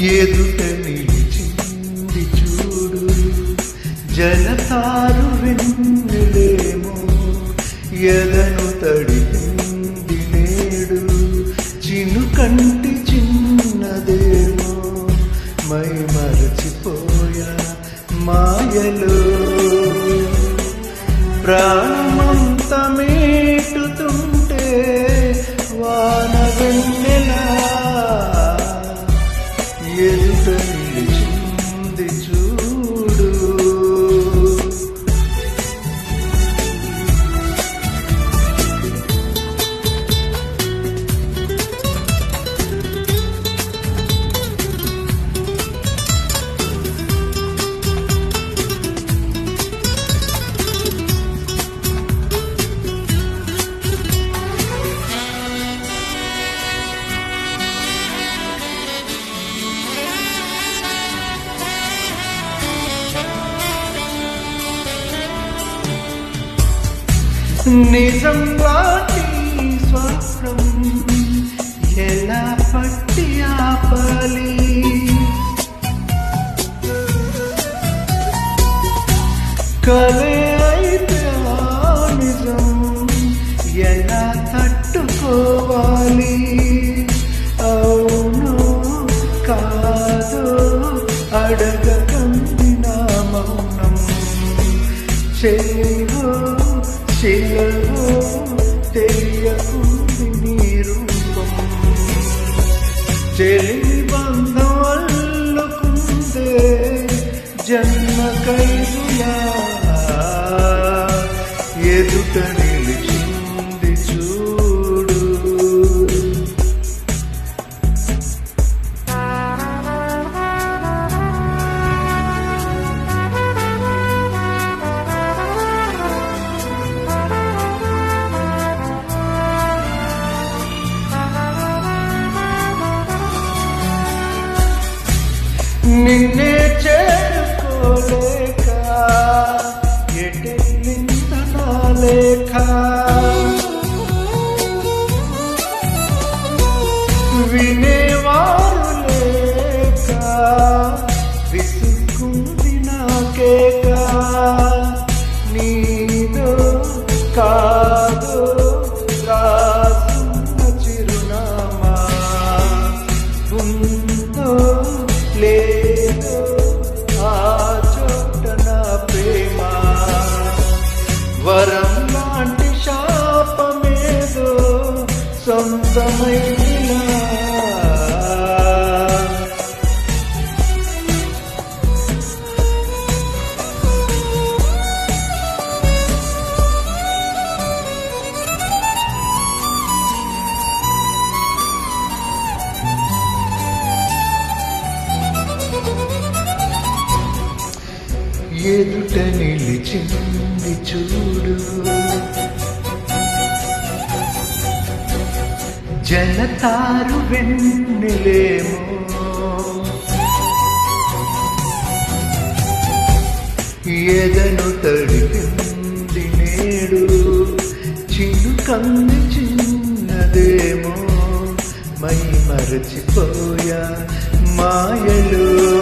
ఎదుట నిలిచింది చూడు. జనతారు వెన్నులేమో ఎదను తడిపింది నేడు. చిను కంటి చిన్నదేమో మై మరచిపోయా మాయలో. ప్రాణమంతమేటుతుంటే నిజం వాటి స్వప్నం ఎలా పట్టి ఆపాలి? కలే అయితే నిజం ఎలా తట్టుకోవాలి? అవును కాదు అడగకంది నా మౌనం. చెయ్యో జన్మ కైదులా ఎదుట నిలిచింది చూడు. నిన్నే చే ఎటెళ్ళింద నా లేఖ ఎదుట నిలిచింది చూడు. జనతారు వెన్నెలేమో. ఎదను తడిపింది నేడు చిను కన్ను చిన్నదేమో. మై మరచిపోయా మాయలో.